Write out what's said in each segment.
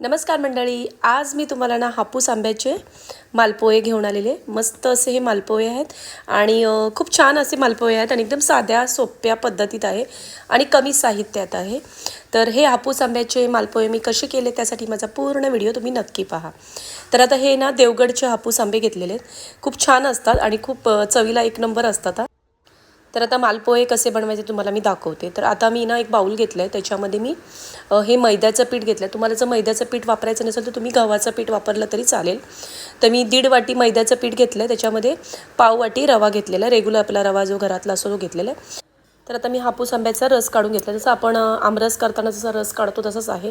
नमस्कार मंडळी आज मी तुम्हाला ना हापूस आंब्याचे मालपोहे घेऊन आलेले. मस्त असे हे मालपोहे आहेत आणि खूप छान असे मालपोहे आहेत आणि एकदम साध्या सोप्या पद्धतीत आहे आणि कमी साहित्यात आहे. तर हे हापूस आंब्याचे मालपोहे मी कसे केले त्यासाठी माझा पूर्ण व्हिडिओ तुम्ही नक्की पहा. तर आता हे ना देवगडचे हापूस आंबे घेतलेले आहेत. खूप छान असतात आणि खूप चवीला एक नंबर असतात तर आता मालपोहे कसे बनवायचे तुम्हाला मी दाखवते. तर आता मी ना एक बाऊल घेतलं आहे त्याच्यामध्ये मी हे मैद्याचं पीठ घेतलं आहे तुम्हाला जर मैद्याचं पीठ वापरायचं नसेल तर तुम्ही गव्हाचं पीठ वापरलं तरी चालेल. तर मी दीड वाटी मैद्याचं पीठ घेतलं आहे त्याच्यामध्ये पाव वाटी रवा घेतलेला आहे. रेग्युलर आपला रवा जो घरातला असतो तो घेतलेला आहे. तर आता मी हापूस आंब्याचा रस काढून घेतला जसं आपण आमरस करताना जसा रस काढतो तसंच आहे.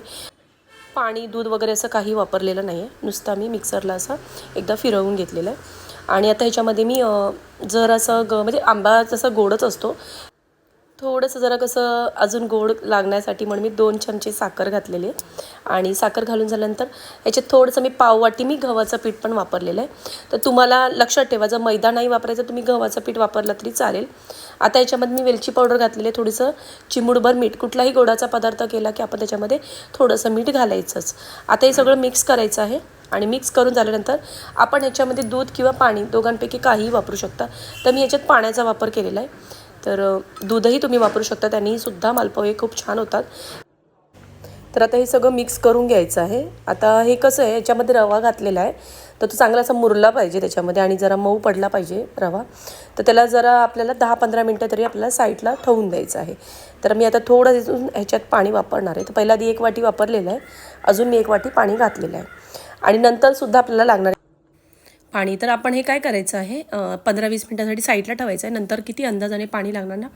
पाणी दूध वगैरे असं काही वापरलेलं नाही आहे नुसता मी मिक्सरला असं एकदा फिरवून घेतलेलं आहे. आणि आता ह्याच्यामध्ये मी अ, जर असं ग म्हणजे आंबा जसा गोडच असतो थोडंसं जरा कसं अजून गोड लागण्यासाठी म्हणून मी दोन चमचे साखर घातलेली आहे. आणि साखर घालून झाल्यानंतर याच्यात थोडंसं मी पाववाटी मी गव्हाचं पीठ पण वापरलेलं आहे. तर तुम्हाला लक्षात ठेवा जर मैदा नाही वापरायचं तुम्ही गव्हाचं पीठ वापरलं तरी चालेल. आता याच्यामध्ये मी वेलची पावडर घातलेली आहे थोडंसं चिमूडभर मीठ कुठलाही गोडाचा पदार्थ केला की आपण त्याच्यामध्ये थोडंसं मीठ घालायचंच. आता हे सगळं मिक्स करायचं आहे. आणि मिक्स करून झाल्यानंतर आपण ह्याच्यामध्ये दूध किंवा पाणी दोघांपैकी काहीही वापरू शकता. तर मी ह्याच्यात पाण्याचा वापर केलेला आहे. तर दूधही तुम्ही वापरू शकता. त्यांनीसुद्धा मालपोहे खूप छान होतात. तर आता हे सगळं मिक्स करून घ्यायचं आहे. आता हे कसं आहे? याच्यामध्ये रवा घातलेला आहे. तर तो चांगला असा मुरला पाहिजे त्याच्यामध्ये आणि जरा मऊ पडला पाहिजे रवा. तर त्याला जरा आपल्याला दहा पंधरा मिनटं तरी आपल्याला साईडला ठेवून द्यायचं आहे. तर मी आता थोडं तिथून ह्याच्यात पाणी वापरणार आहे. तर पहिला आधी एक वाटी वापरलेलं आहे. अजून मी एक वाटी पाणी घातलेलं आहे. आणि नंतरसुद्धा आपल्याला लागणार आहे. पाणी. तर आपण हे काय करायचं आहे? पंधरा वीस मिनटासाठी साईडला ठेवायचं आहे. नंतर किती अंदाजाने पाणी लागणार ना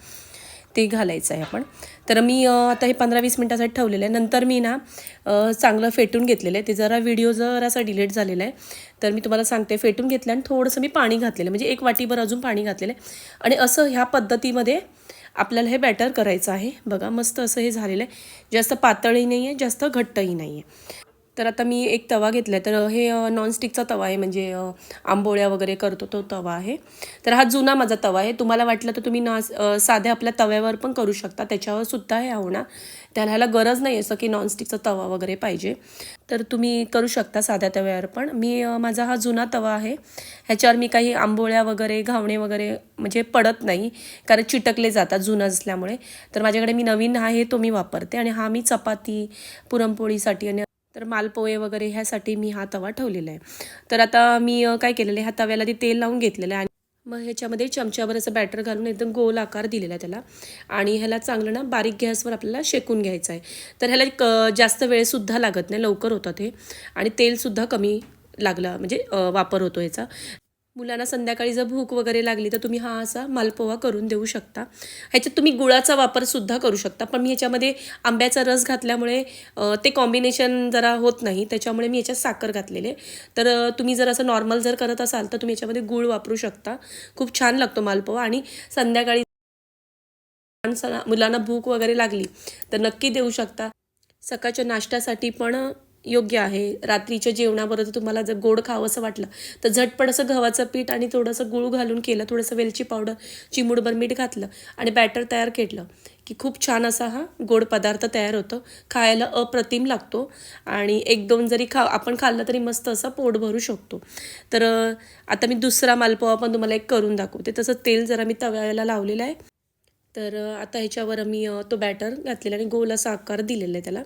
ते घालायचं आहे आपण. तर मी आता हे पंधरा वीस मिनटासाठी ठेवलेलं आहे. नंतर मी ना चांगलं फेटून घेतलेलं आहे. ते जरा व्हिडिओ जरासा डिलीट झालेला आहे. तर मी तुम्हाला सांगते फेटून घेतलं आणि थोडंसं मी पाणी घातलेलं म्हणजे एक वाटीभर अजून पाणी घातलेलं आहे. आणि असं ह्या पद्धतीमध्ये आपल्याला हे बॅटर करायचं आहे. बघा मस्त असं हे झालेलं आहे. जास्त पातळही नाही आहे जास्त घट्टही नाही आहे. तर आता मी एक तवा घेतला आहे तर हे नॉनस्टिकचा तवा आहे. म्हणजे आंबोळ्या वगैरे करतो तो तवा आहे. तर हा जुना माझा तवा आहे. तुम्हाला वाटलं तर तुम्ही ना साध्या आपल्या तव्यावर पण करू शकता. त्याच्यावर सुद्धा हे होणार त्याला ह्याला गरज नाही असं की नॉनस्टिकचा तवा वगैरे पाहिजे. तर तुम्ही करू शकता साध्या तव्यावर पण. मी माझा हा जुना तवा आहे. ह्याच्यावर मी काही आंबोळ्या वगैरे घावणे वगैरे म्हणजे पडत नाही. कारण चिटकले जातात जुनं असल्यामुळे. तर माझ्याकडे मी नवीन आहे तो मी वापरते. आणि हा मी चपाती पुरणपोळीसाठी आणि तर मालपोहे वगैरे ह्यासाठी मी हा तवा ठेवलेला आहे. तर आता मी काय केलेलं आहे? ह्या तव्याला ते तेल लावून घेतलेलं आहे आणि मग ह्याच्यामध्ये चमच्यावर असं बॅटर घालून एकदम गोल आकार दिलेला आहे त्याला. आणि ह्याला चांगलं ना बारीक गॅसवर आपल्याला शेकून घ्यायचं आहे. तर ह्याला क जास्त वेळसुद्धा लागत नाही. लवकर होतं ते. आणि तेलसुद्धा कमी लागलं म्हणजे वापर होतो ह्याचा. मुलांना संध्याकाळी जर भूक वगैरे लागली तर तुम्ही हा असा मालपोहा करून देऊ शकता. ह्याच्यात तुम्ही गुळाचा वापरसुद्धा करू शकता. पण मी ह्याच्यामध्ये आंब्याचा रस घातल्यामुळे ते कॉम्बिनेशन जरा होत नाही. त्याच्यामुळे मी ह्याच्यात साखर घातलेले तर तुम्ही जर असं नॉर्मल जर करत असाल तर तुम्ही याच्यामध्ये गुळ वापरू शकता. खूप छान लागतो मालपोहा आणि संध्याकाळी माणसाला मुलांना भूक वगैरे लागली तर नक्की देऊ शकता. सकाळच्या नाश्त्यासाठी पण योग्य आहे. रात्रीच्या जेवणाबरोबर तुम्हाला जर गोड खावं असं वाटलं तर झटपट असं गव्हाचं पीठ आणि थोडंसं गुळ घालून केलं थोडंसं वेलची पावडर चिमूडभर मीठ घातलं आणि बॅटर तयार केलं की खूप छान असा हा गोड पदार्थ तयार होतो. खायला अप्रतिम लागतो आणि एक दोन जरी खा आपण खाल्लं तरी मस्त असं पोट भरू शकतो. तर आता मी दुसरा मालपोहा पण तुम्हाला एक करून दाखवते. तसं तेल जरा मी तव्याला लावलेलं आहे. तर आता ह्याच्यावर मी तो बॅटर घातलेला आणि गोल असा आकार दिलेला आहे त्याला.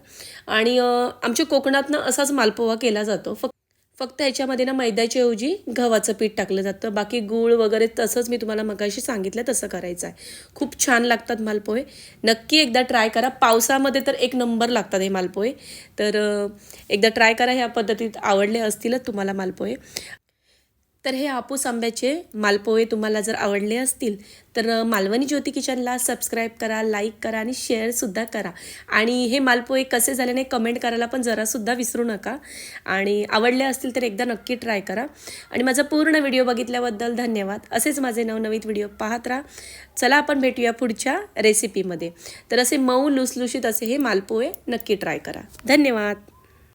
आणि आमच्या कोकणातनं असाच मालपोहा केला जातो. फक्त फक्त ह्याच्यामध्ये ना मैद्याच्या ऐवजी गव्हाचं पीठ टाकलं जातं. बाकी गूळ वगैरे तसंच मी तुम्हाला मगाशी सांगितलं तसं करायचं आहे. खूप छान लागतात मालपोहे. नक्की एकदा ट्राय करा. पावसामध्ये तर एक नंबर लागतात हे मालपोहे. तर एकदा ट्राय करा ह्या पद्धतीत आवडले असतीलच तुम्हाला मालपोहे. तर हे हापूस आंब्याचे मालपोहे तुम्हाला जर आवडले असतील तर मालवणी ज्योती किचनला सबस्क्राईब करा लाईक करा आणि शेअरसुद्धा करा. आणि हे मालपोहे कसे झाले नाही कमेंट करायला पण जरासुद्धा विसरू नका. आणि आवडले असतील तर एकदा नक्की ट्राय करा. आणि माझा पूर्ण व्हिडिओ बघितल्याबद्दल धन्यवाद. असेच माझे नवनवीन व्हिडिओ पाहत राहा. चला आपण भेटूया पुढच्या रेसिपीमध्ये तर असे मऊ लुसलुशीत असे हे मालपोहे नक्की ट्राय करा. धन्यवाद.